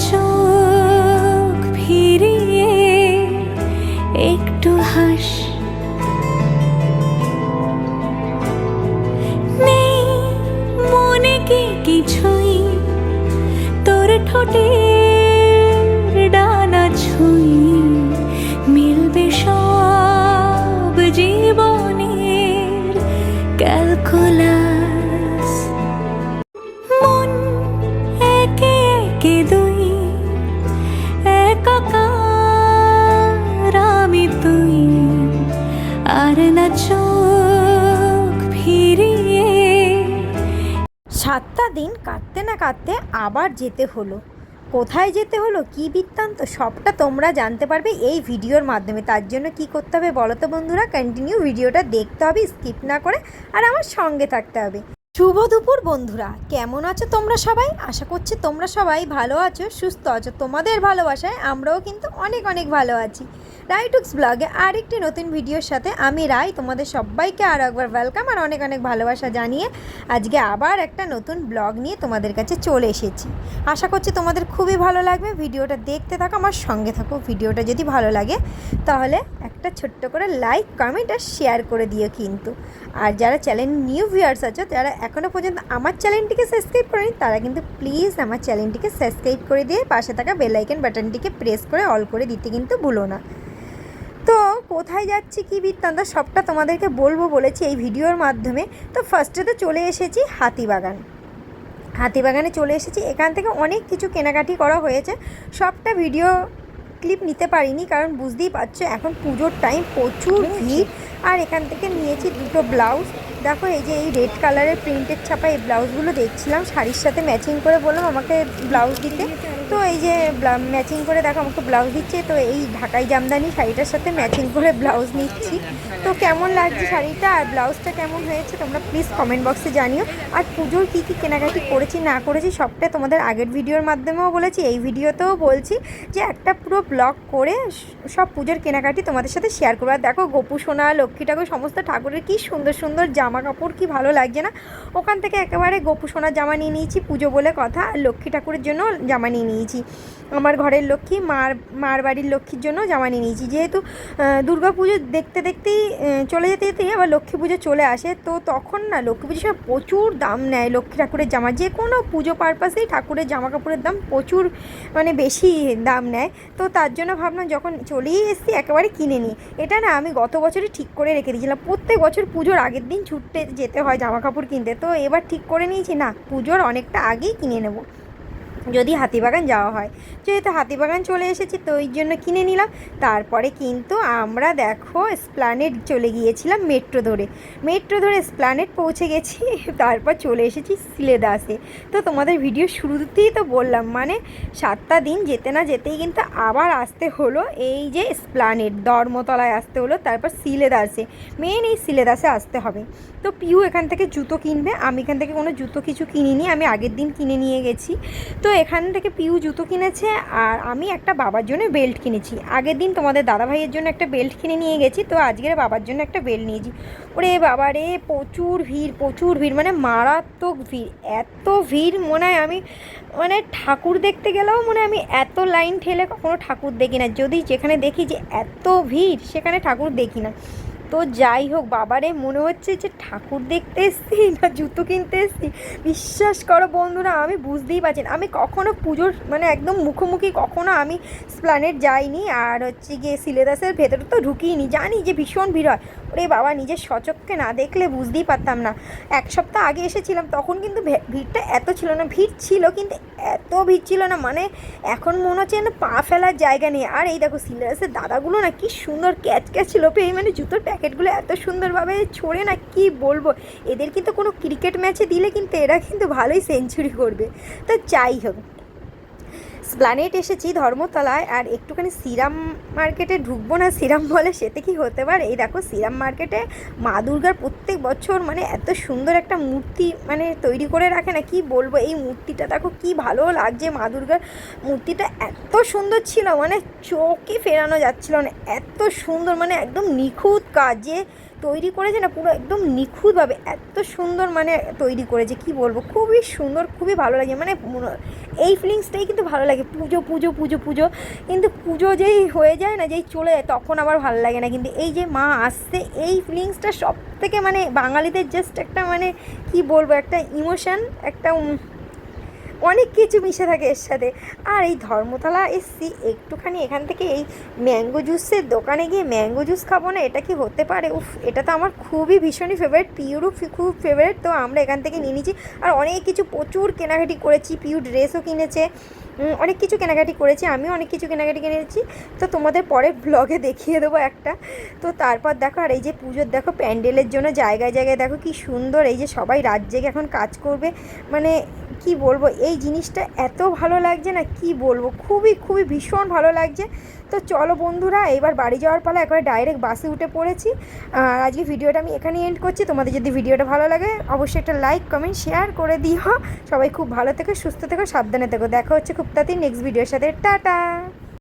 চোখ ফিরিয়ে একটু হাস। নেই মনে কি কিছুই? তোর ঠোঁটে ডানা ছুঁই। আর না চোখ ফিরিয়ে। সাতটা দিন কাটতে না কাটতে আবার যেতে হলো। কোথায় যেতে হলো, কি বৃত্তান্ত, সবটা তোমরা জানতে পারবে এই ভিডিওর মাধ্যমে। তার জন্য কি করতে হবে বলো তো বন্ধুরা? কন্টিনিউ ভিডিওটা দেখতে হবে স্কিপ না করে, আর আমার সঙ্গে থাকতে হবে। শুভ দুপুর বন্ধুরা, কেমন আছো তোমরা সবাই? আশা করছি তোমরা সবাই ভালো আছো, সুস্থ আছো। তোমাদের ভালোবাসায় আমরাও কিন্তু অনেক অনেক ভালো আছি। রাইটুক্স ব্লগে আরেকটি নতুন ভিডিওর সাথে আমি রাই। তোমাদের সবাইকে আরও একবার ওয়েলকাম আর অনেক অনেক ভালোবাসা জানিয়ে আজকে আবার একটা নতুন ব্লগ নিয়ে তোমাদের কাছে চলে এসেছি। আশা করছি তোমাদের খুবই ভালো লাগবে। ভিডিওটা দেখতে থাকো, আমার সঙ্গে থাকো। ভিডিওটা যদি ভালো লাগে, তাহলে একটা ছোট্ট করে লাইক কমেন্ট আর শেয়ার করে দিও কিন্তু। আর যারা চ্যানেল নিউ ভিউয়ার্স আছো, যারা এখনও পর্যন্ত আমার চ্যানেলটিকে সাবস্ক্রাইব করেনি, তারা কিন্তু প্লিজ আমার চ্যানেলটিকে সাবস্ক্রাইব করে দিয়ে পাশে থাকা বেল আইকন বাটনটিকে প্রেস করে অল করে দিতে কিন্তু ভুলো না। কোথায় যাচ্ছি কী বৃত্তান্ত সবটা তোমাদেরকে বলব বলেছি এই ভিডিওর মাধ্যমে। তো ফার্স্টে তো চলে এসেছি হাতিবাগান। হাতিবাগানে চলে এসেছি এখান থেকে অনেক কিছু কেনাকাটি করা হয়েছে। সবটা ভিডিও ক্লিপ নিতে পারিনি কারণ বুঝতেই পারছ এখন পুজোর টাইম প্রচুর ভিড়। আর এখান থেকে নিয়েছি দুটো ব্লাউজ দেখো এই যে এই রেড কালারের প্রিন্টের ছাপা এই ব্লাউজগুলো দেখছিলাম শাড়ির সাথে ম্যাচিং করে বললাম আমাকে ব্লাউজ দিতে। তো এই যে ম্যাচিং করে দেখো, আমাকে ব্লাউজ দিচ্ছে। তো এই ঢাকাই জামদানি শাড়িটার সাথে ম্যাচিং করে ব্লাউজ নিচ্ছি। তো কেমন লাগছে শাড়িটা? আর ব্লাউজটা কেমন হয়েছে? তোমরা প্লিজ কমেন্ট বক্সে জানিও। আর পুজোর কী কী কেনাকাটি করেছি, না করেছি, সবটা তোমাদের আগের ভিডিওর মাধ্যমেও বলেছি। এই ভিডিওতেও বলছি যে একটা পুরো ব্লগ করে সব পুজোর কেনাকাটি তোমাদের সাথে শেয়ার করব। আর দেখো, গোপু, সোনা, লক্ষ্মী ঠাকুর, সমস্ত ঠাকুরের কি সুন্দর সুন্দর জামা কাপড় কি ভালো লাগছে না? ওখান থেকে একেবারে গোপু সোনার জামা নিয়ে নিয়েছি পুজো বলে কথা। আর লক্ষ্মী ঠাকুরের জন্য জামা নিয়ে নিয়েছি। আমার ঘরের লক্ষ্মী, মার মার বাড়ির লক্ষ্মীর জন্য জামা নিয়ে নিয়েছি। যেহেতু দুর্গা পুজো দেখতে দেখতেই চলে যেতে যেতেই আবার লক্ষ্মী পুজো চলে আসে, তো তখন না লক্ষ্মী পুজোর সময় প্রচুর দাম নেয় লক্ষ্মী ঠাকুরের জামা। যে কোনো পুজো পারপাসেই ঠাকুরের জামা কাপড়ের দাম প্রচুর মানে বেশি দাম নেয়। তো তার জন্য ভাবলাম যখন চলেই এসেছি একেবারে কিনে নিই। এটা না আমি গত বছরই ঠিক করে রেখে দিয়েছিলাম। প্রত্যেক বছর পুজোর আগের দিন ছুটতে যেতে হয় জামা কাপড় কিনতে। তো এবার ঠিক করে নিয়েছি, না পুজোর অনেকটা আগেই কিনে নেব। যদি হাতিবাগান যাওয়া হয়। যেহেতু হাতিবাগান চলে এসেছি, তো ওই জন্য কিনে নিলাম। তারপরে কিন্তু আমরা দেখো স্প্লানেট চলে গিয়েছিলাম মেট্রো ধরে। মেট্রো ধরে স্প্লানেট পৌঁছে গেছি, তারপর চলে এসেছি সিলেদাসে তো তোমাদের ভিডিও শুরুতেই তো বললাম মানে সাতটা দিন যেতে না যেতেই কিন্তু আবার আসতে হলো এই যে স্প্লানেট ধর্মতলায় আসতে হলো, তারপর সিলেদাসে মেন এই সিলেদাসে আসতে হবে। তো পিউ এখান থেকে জুতো কিনবে, আমি এখান থেকে কোনো জুতো কিছু কিনিনি, আমি আগের দিন কিনে নিয়ে গেছি। তো এখান থেকে পিউ জুতো কিনেছে আর আমি একটা বাবার জন্য বেল্ট কিনেছি। আগের দিন তোমাদের দাদা ভাইয়ের জন্য একটা বেল্ট কিনে নিয়ে গেছি, তো আজকের বাবার জন্য একটা বেল্ট নিয়েছি। ওরে বাবা রে, প্রচুর ভিড় প্রচুর ভিড় মানে মারাত্মক ভিড়, এত ভিড় মনে হয় আমি মানে ঠাকুর দেখতে গেলেও মনে আমি এত লাইন ঠেলে কখনো ঠাকুর দেখি না। যদি যেখানে দেখি যে এত ভিড়, সেখানে ঠাকুর দেখি না। তো যাই হোক, বাবারে, মনে হচ্ছে যে ঠাকুর দেখতে এসছি না জুতো কিনতে এসছি। বিশ্বাস করো বন্ধুরা, আমি বুঝতেই পারছি না। আমি কখনো পুজোর মানে একদম মুখোমুখি কখনো আমি স্প্লানেট যাইনি। আর হচ্ছে গিয়ে সিলেদাসের ভেতরে তো ঢুকিনি জানি যে ভীষণ ভিড় হয়। ওরে বাবা, নিজের সচক্ষে না দেখলে বুঝতেই পারতাম না। এক সপ্তাহ আগে এসেছিলাম, তখন কিন্তু ভিড়টা এত ছিল না, ভিড় ছিল কিন্তু এত ভিড় ছিল না। মানে এখন মনে হচ্ছে যেন পা ফেলার জায়গা নেই। আর এই দেখো সিলেবাসের দাদাগুলো না কি সুন্দর ক্যাচ ক্যাচ লোপে, এই মানে জুতোর প্যাকেটগুলো এত সুন্দরভাবে ছোড়ে না, কি বলব? এদের কিন্তু কোনো ক্রিকেট ম্যাচে দিলে কিন্তু এরা কিন্তু ভালোই সেঞ্চুরি করবে। তো যাই হোক স্প্লানেট এসেছি ধর্মতলায়, আর একটুখানি সিরাম মার্কেটে ঢুকবো না, সিরাম বলে সেতে কি হতে পারে? এই দেখো, সিরাম মার্কেটে মা দুর্গার প্রত্যেক বছর মানে এত সুন্দর একটা মূর্তি মানে তৈরি করে রাখে না, কি বলব? এই মূর্তিটা দেখো, কি ভালো লাগছে মা দুর্গার। মূর্তিটা এত সুন্দর ছিল মানে চোখে ফেরানো যাচ্ছিল না, এত সুন্দর মানে একদম নিখুঁত কাজে তৈরি করেছে না, পুরো একদম নিখুঁতভাবে, এত সুন্দর মানে তৈরি করেছে, কি বলব? খুবই সুন্দর, খুবই ভালো লাগে মানে এই ফিলিংসটাই কিন্তু ভালো লাগে, পুজো পুজো পুজো পুজো, কিন্তু পুজো যেই হয়ে যায় না, যেই চলে যায়, তখন আবার ভালো লাগে না, কিন্তু এই যে মা আসছে, এই ফিলিংসটা সব থেকে মানে বাঙালিদের জাস্ট একটা মানে কি বলব, একটা ইমোশান একটা অনেক কিছু মিশে থাকে এর সাথে। আর এই ধর্মতলা এসছি, একটুখানি এখান থেকে এই ম্যাঙ্গো জুসের দোকানে গিয়ে ম্যাঙ্গো জুস খাব না, এটা কি হতে পারে? উফ, এটা তো আমার খুবই ভীষণই ফেভারিট পিউরও খুব ফেভারিট তো আমরা এখান থেকে নিয়ে নিয়েছি। আর অনেক কিছু প্রচুর কেনাকাটি করেছি পিউ ড্রেসও কিনেছে অনেক কিছু কেনাকাটি করেছি, আমিও অনেক কিছু কেনাকাটি কিনেছি। তো তোমাদের পরে ব্লগে দেখিয়ে দেবো একটা। তো তারপর দেখো, আর এই যে পুজোর, দেখো প্যান্ডেলের জন্য জায়গায় জায়গায় দেখো কি সুন্দর, এই যে সবাই রাত জেগে এখন কাজ করবে মানে কি বলব? এই জিনিসটা এত ভালো লাগছে না, কি বলব? খুবই খুবই ভীষণ ভালো লাগছে। তো চলো বন্ধুরা, এবার বাড়ি যাওয়ার পালা একবার ডাইরেক্ট বাসে উঠে পড়েছি। আর আজকে ভিডিওটা আমি এখানেই এন্ড করছি। তোমাদের যদি ভিডিওটা ভালো লাগে, অবশ্যই একটা লাইক কমেন্ট শেয়ার করে দিও। সবাই খুব ভালো থেকো, সুস্থ থেকো, সাবধানে থেকো। দেখা হচ্ছে খুব তাড়াতাড়ি নেক্সট ভিডিওর সাথে। টাটা!